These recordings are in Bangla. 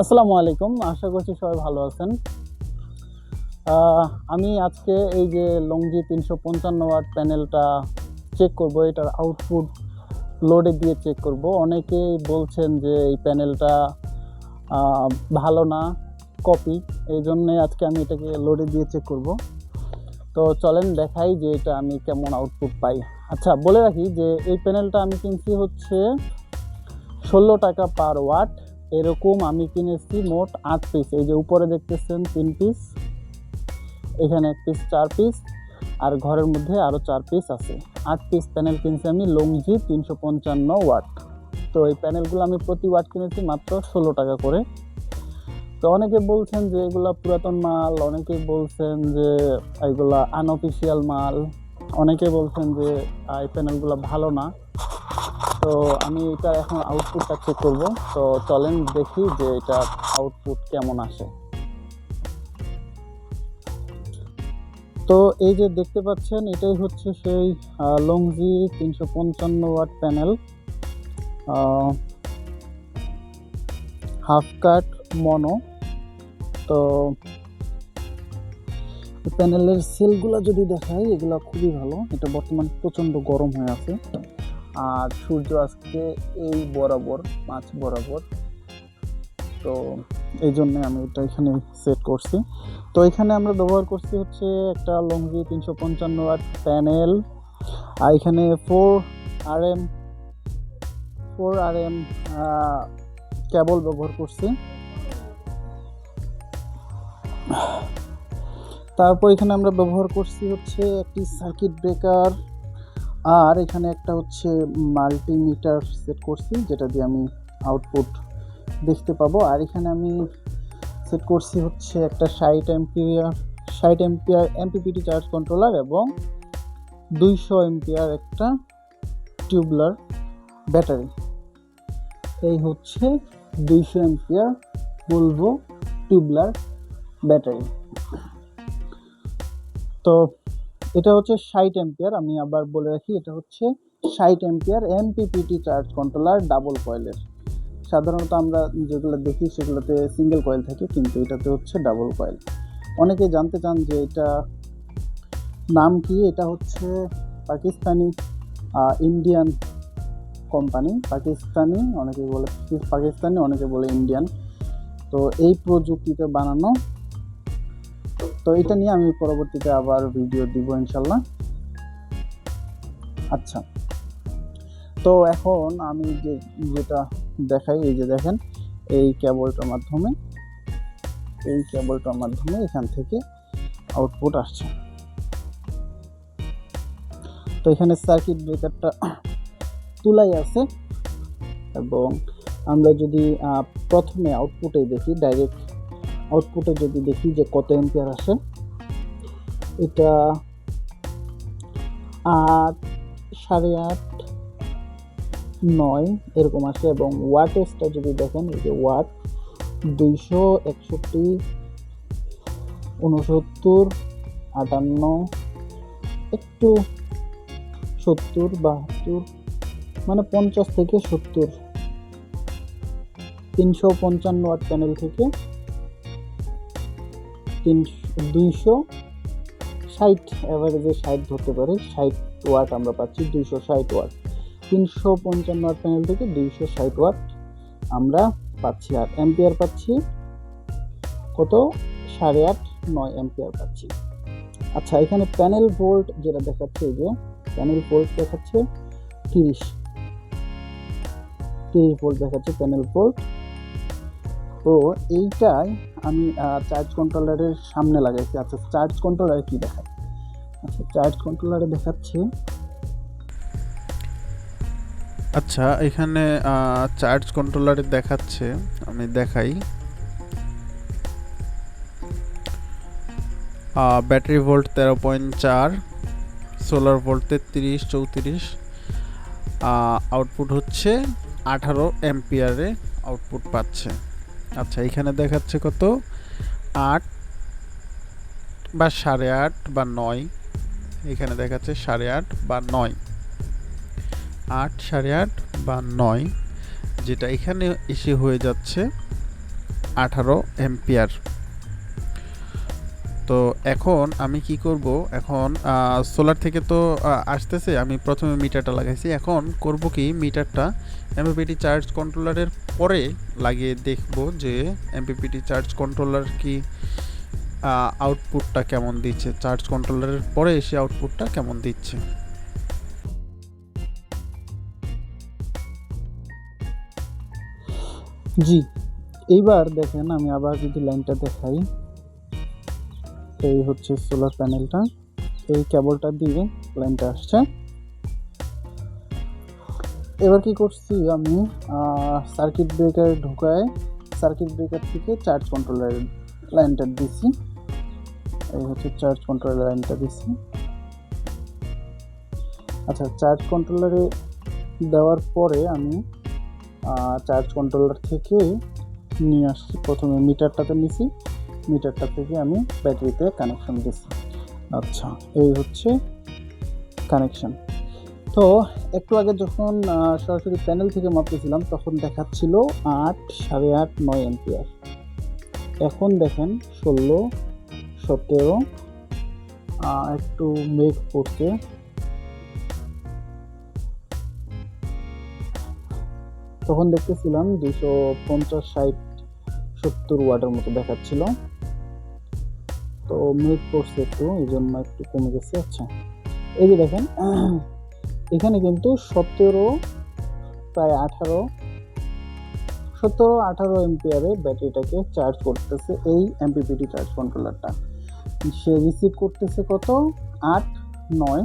আসসালামু আলাইকুম, আশা করছি সবাই ভালো আছেন। আমি আজকে এই যে লংজি তিনশো পঞ্চান্ন ওয়াট প্যানেলটা চেক করব, এটার আউটপুট লোডে দিয়ে চেক করব। অনেকেই বলছেন যে এই প্যানেলটা ভালো না কপি এই জন্যে আজকে আমি এটাকে লোডে দিয়ে চেক করব। তো চলেন দেখাই যে এটা আমি কেমন আউটপুট পাই। আচ্ছা বলে রাখি যে এই প্যানেলটা আমি কিনছি হচ্ছে ষোলো টাকা পার ওয়াট এরকম আমি কিনেছি মোট আট পিস এই যে উপরে দেখতেছেন তিন পিস এখানে এক পিস চার পিস আর ঘরের মধ্যে আরও চার পিস আছে। আট পিস প্যানেল কিনছি আমি লংজি তিনশো পঞ্চান্ন ওয়াট তো এই প্যানেলগুলো আমি প্রতি ওয়াট কিনেছি মাত্র ষোলো টাকা করে। তো অনেকে বলছেন যে এগুলা পুরাতন মাল, অনেকে বলছেন যে এগুলা আনঅফিসিয়াল মাল, অনেকে বলছেন যে এই প্যানেলগুলো ভালো না। তো আমি এটা এখন আউটপুটটা চেক করব। তো চলেন দেখি যে এটা আউটপুট কেমন আসে। তো এই যে দেখতে পাচ্ছেন, এটাই হচ্ছে সেই লংজি তিনশো পঞ্চান্ন watt panel. Half cut mono. তো প্যানেলের সেলগুলো যদি দেখায় এগুলো খুবই ভালো। এটা বর্তমানে প্রচণ্ড গরম হয়ে আছে। আর সূর্য আজকে এই বরাবর মাছ বরাবর। তো এই জন্যে আমি এটা এখানে সেট করছি। তো এখানে আমরা ব্যবহার করছি হচ্ছে একটা লংজি তিনশো পঞ্চান্ন ওয়াট প্যানেল আর এখানে four R M four R M cable ব্যবহার করছি। তারপর এখানে আমরা ব্যবহার করছি হচ্ছে একটি সার্কিট ব্রেকার আর এখানে একটা হচ্ছে মাল্টিমিটার সেট করছি, যেটা দিয়ে আমি আউটপুট দেখতে পাবো। আর এখানে আমি সেট করছি হচ্ছে একটা ষাট এমপিয়ার ষাট এমপিয়ার এমপিপিটি চার্জ কন্ট্রোলার এবং দুইশো এমপিয়ার একটা টিউবলার ব্যাটারি এই হচ্ছে দুইশো এমপিয়ার বলব টিউবলার ব্যাটারি তো এটা হচ্ছে ষাট এম্পিয়ার আমি আবার বলে রাখি, এটা হচ্ছে ষাট ampere MPPT charge controller double কয়েলের সাধারণত আমরা যেগুলো দেখি সেগুলোতে সিঙ্গেল কয়েল থাকে, কিন্তু এটাতে হচ্ছে ডাবল কয়েল অনেকে জানতে চান যে এটা নাম কি? এটা হচ্ছে পাকিস্তানি ইন্ডিয়ান কোম্পানি পাকিস্তানি, অনেকে বলে, পাকিস্তানি, অনেকে বলে ইন্ডিয়ান তো এই প্রযুক্তিতে বানানো তো এটা নিয়ে আমি পরবর্তীতে আবার ভিডিও দিব ইনশাল্লাহ আচ্ছা। তো এখন আমি যে যেটা দেখাই, এই যে দেখেন, এই কেবলটার মাধ্যমে, এই কেবলটার মাধ্যমে এখান থেকে আউটপুট আসছে। তো এখানে সার্কিট ব্রেকারটা তুলাই আছে এবং আমরা যদি প্রথমে আউটপুটে দেখি ডাইরেক্ট আউটপুটে যদি দেখি যে কত এম্পিয়ার আসে, এটা আট, সাড়ে আট, নয় এরকম আসে এবং ওয়াটেজটা যদি দেখেন যে ওয়াট দুইশো একষট্টি উনসত্তর আটান্ন, একটু সত্তর, বাহাত্তর মানে পঞ্চাশ থেকে সত্তর। তিনশো পঞ্চান্ন ওয়াট প্যানেল থেকে তিন দুইশো ষাট অ্যাভারেজে ষাট ধরতে পারে। ষাট ওয়াট আমরা পাচ্ছি দুইশো ষাট ওয়াট তিনশো পঞ্চান্ন ওয়াট প্যানেল থেকে দুইশো ষাট ওয়াট আমরা পাচ্ছি। আর অ্যাম্পিয়ার পাচ্ছি কত? সাড়ে আট, নয় অ্যাম্পিয়ার পাচ্ছি। আচ্ছা এখানে প্যানেল ভোল্ট যেটা দেখাচ্ছে এই যে প্যানেল ভোল্ট দেখাচ্ছে তিরিশ। তিরিশ ভোল্ট দেখাচ্ছে প্যানেল ভোল্ট তো এইটাই আমি চার্জ কন্ট্রোলারের সামনে লাগাইছি। আচ্ছা চার্জ কন্ট্রোলারে কি দেখায়? আচ্ছা চার্জ কন্ট্রোলারে দেখাচ্ছে আচ্ছা এখানে চার্জ কন্ট্রোলারে দেখাচ্ছে, আমি দেখাই। ব্যাটারি ভোল্ট তেরো পয়েন্ট চার সোলার ভোল্ট তেত্রিশ, চৌত্রিশ। আউটপুট হচ্ছে আঠারো এম্পিয়ারে আউটপুট পাচ্ছে। আচ্ছা এখানে দেখাচ্ছে কত? আট বা সাড়ে আট বা নয়। এখানে দেখাচ্ছে সাড়ে আট বা নয়। আট, সাড়ে আট বা নয়, যেটা এখানে এসে হয়ে যাচ্ছে আঠারো এম্পিয়ার তো এখন আমি কি করব? এখন সোলার থেকে তো আসতেছে, আমি প্রথমে মিটারটা লাগাইছি। এখন করব কি? মিটারটা এমপিপিটি চার্জ কন্ট্রোলারের পরে লাগিয়ে দেখব যে এমপিপিটি চার্জ কন্ট্রোলার কি আউটপুটটা কেমন দিচ্ছে। চার্জ কন্ট্রোলারের পরে এসে আউটপুটটা কেমন দিচ্ছে। জি, এইবার দেখেন আমি আবার যদি লাইনটা দেখাই। এই হচ্ছে সোলার প্যানেলটা এই কেবলটা দিয়ে লাইনটা আসছে। এবার কি করছি আমি? সার্কিট ব্রেকার ঢুকায় সার্কিট ব্রেকার থেকে চার্জ কন্ট্রোলের লাইনটা দিছি। এই হচ্ছে চার্জ কন্ট্রোলার লাইনটা দিছি। আচ্ছা চার্জ কন্ট্রোলারে দেওয়ার পরে আমি চার্জ কন্ট্রোলার থেকে নিয়ে আসছি। প্রথমে মিটারটাতে নিছি। মিটারটা থেকে আমি ব্যাটারিতে কানেকশন দিছি। আচ্ছা এই হচ্ছে কানেকশন তো একটু আগে যখন সরাসরি প্যানেল থেকে মাপতেছিলাম, তখন দেখাচ্ছিল আট, সাড়ে আট, নয় এম্পিয়ার এখন দেখেন ষোলো, সতেরো একটু মেঘ পড়ছে তখন দেখতেছিলাম দুশো পঞ্চাশ, ষাট, সত্তর ওয়াটের মতো দেখাচ্ছিল। তো মেঘ পড়ছে একটু, এই জন্য একটু কমে গেছে। আচ্ছা এই যে দেখেন এখানে কিন্তু সতেরো, প্রায় আঠারো, সতেরো, আঠারো এমপিয়ারে ব্যাটারিটাকে চার্জ করতেছে এই এমপিপিটি চার্জ কন্ট্রোলারটা সে রিসিভ করতেছে কত? আট, নয়।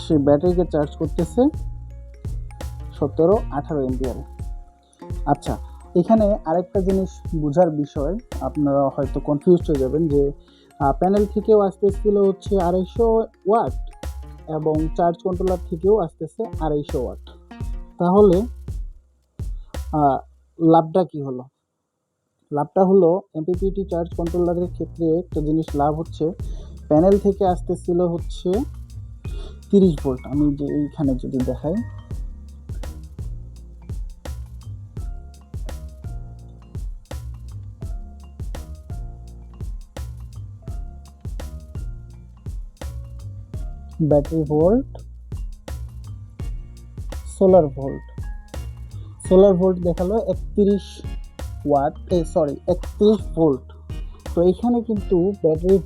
সে ব্যাটারিকে চার্জ করতেছে সতেরো, আঠারো এমপিয়ারে। আচ্ছা এখানে আরেকটা জিনিস বোঝার বিষয়, আপনারা হয়তো কনফিউজড হয়ে যাবেন যে প্যানেল থেকেও আসতেছিল হচ্ছে আড়াইশো ওয়াট। এবং চার্জ কন্ট্রোলার থেকেও আসতেছে আড়াইশো ওয়াট তাহলে লাভটা কি হলো? লাভটা হলো এমপিপিটি চার্জ কন্ট্রোলারের ক্ষেত্রে একটা জিনিস লাভ হচ্ছে। প্যানেল থেকে আসতেছিল হচ্ছে তিরিশ ভোল্ট আমি যে এইখানে যদি দেখাই battery volt, solar volt. Solar volt দেখাল একত্রিশ ওয়াট সরি একত্রিশ ভোল্ট। তো এখানে কিন্তু ব্যাটারি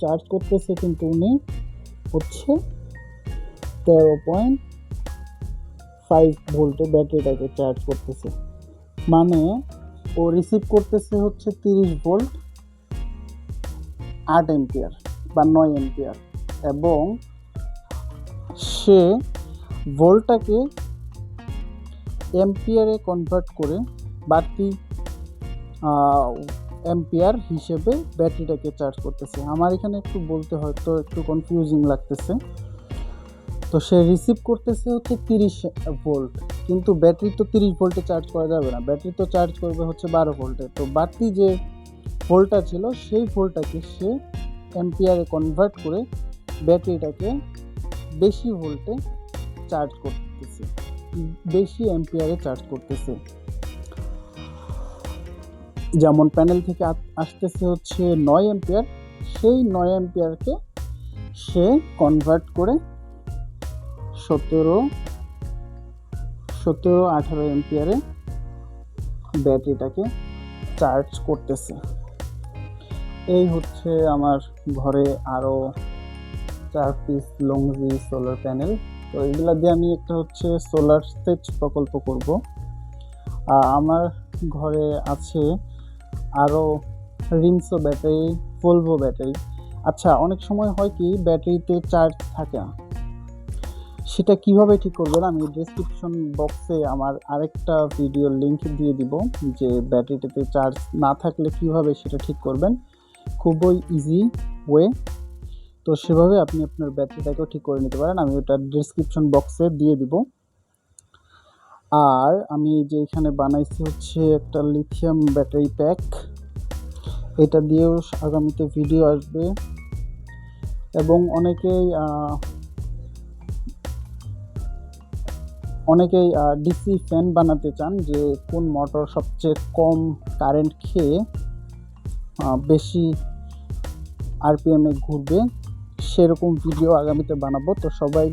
চার্জ করতেছে কিন্তু উনি হচ্ছে তেরো পয়েন্ট ফাইভ ভোল্টে ব্যাটারিটাকে চার্জ করতেছে। মানে ও রিসিভ করতেছে হচ্ছে তিরিশ ভোল্ট আট এম্পিয়ার বা নয় এম্পিয়ার এবং সে ভোল্টটাকে এম্পিয়ারে কনভার্ট করে বাড়তি এম্পিয়ার হিসেবে ব্যাটারিটাকে চার্জ করতেছে। আমার এখানে একটু বলতে হয়তো একটু কনফিউজিং লাগতেছে। তো সে রিসিভ করতেছে হচ্ছে তিরিশ ভোল্ট, কিন্তু ব্যাটারি তো তিরিশ ভোল্টে চার্জ করা যাবে না। ব্যাটারি তো চার্জ করবে হচ্ছে বারো ভোল্টে। তো বাড়তি যে ভোল্টটা ছিল, সেই ভোল্টটাকে সে এম্পিয়ারে কনভার্ট করে ব্যাটারিটাকে বেশি ভোল্টে চার্জ করতেছে, বেশি অ্যাম্পিয়ারে চার্জ করতেছে। যেমন প্যানেল থেকে আসতেছে হচ্ছে নয় অ্যাম্পিয়ার সেই নয় অ্যাম্পিয়ারকে সে কনভার্ট করে সতেরো সতেরো, আঠারো অ্যাম্পিয়ারে ব্যাটারিটাকে চার্জ করতেছে। এই হচ্ছে আমার ঘরে আরও চার পিস লংজি সোলার প্যানেল তো এগুলা দিয়ে আমি একটা হচ্ছে সোলার সেচ প্রকল্প করব। আমার ঘরে আছে আরও রিমসো ব্যাটারি ভলভো ব্যাটারি। আচ্ছা অনেক সময় হয় কি, ব্যাটারিতে চার্জ থাকে না। সেটা কীভাবে ঠিক করবেন আমি ডিসক্রিপশন বক্সে আমার আরেকটা ভিডিও লিংক দিয়ে দিব, যে ব্যাটারিটাতে চার্জ না থাকলে কীভাবে সেটা ঠিক করবেন। খুবই ইজি ওয়ে তো সেভাবে আপনি আপনার ব্যাটারিটাকেও ঠিক করে নিতে পারেন। আমি ওটা ডিসক্রিপশন বক্সে দিয়ে দিব। আর আমি যে এখানে বানাইছি হচ্ছে একটা লিথিয়াম ব্যাটারি প্যাক এটা দিয়েও আগামীতে ভিডিও আসবে। এবং অনেকেই অনেকেই ডিসি ফ্যান বানাতে চান যে কোন মোটর সবচেয়ে কম কারেন্ট খেয়ে বেশি আরপিএমে ঘুরবে। সেরকম ভিডিও আগামীতে বানাবো। তো সবাই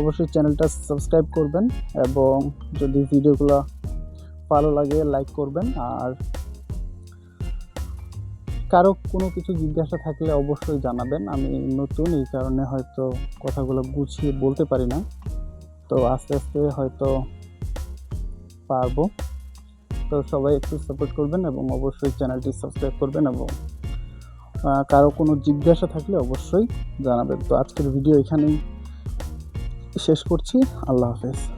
অবশ্যই চ্যানেলটা সাবস্ক্রাইব করবেন এবং যদি ভিডিওগুলো ভালো লাগে লাইক করবেন। আর কারও কোনো কিছু জিজ্ঞাসা থাকলে অবশ্যই জানাবেন। আমি নতুন, এই কারণে হয়তো কথাগুলো গুছিয়ে বলতে পারি না। তো আস্তে আস্তে হয়তো পারব। তো সবাই একটু সাপোর্ট করবেন এবং অবশ্যই চ্যানেলটি সাবস্ক্রাইব করবেন এবং কারও কোনো জিজ্ঞাসা থাকলে অবশ্যই জানাবেন। তো আজকের ভিডিও এখানেই শেষ করছি। আল্লাহ হাফেজ।